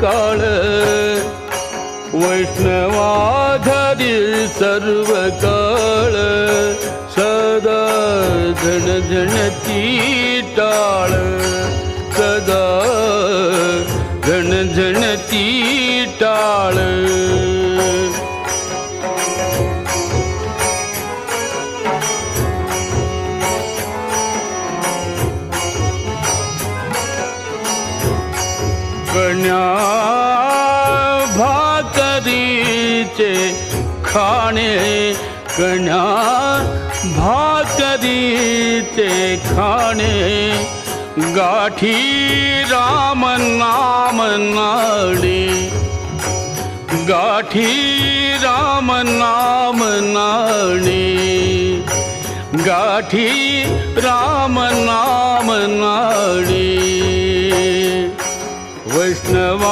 काळ वैष्णवा सर्व काळ सदा झणझणती टाळ सदा गणजनतील टाळ कन्या भाकरीचे खाणे कन्या भाकरीचे खाणे. गाठी राम नाम नाडी गाठी राम नाम नाडी गाठी राम नाम नाडी. वैष्णवा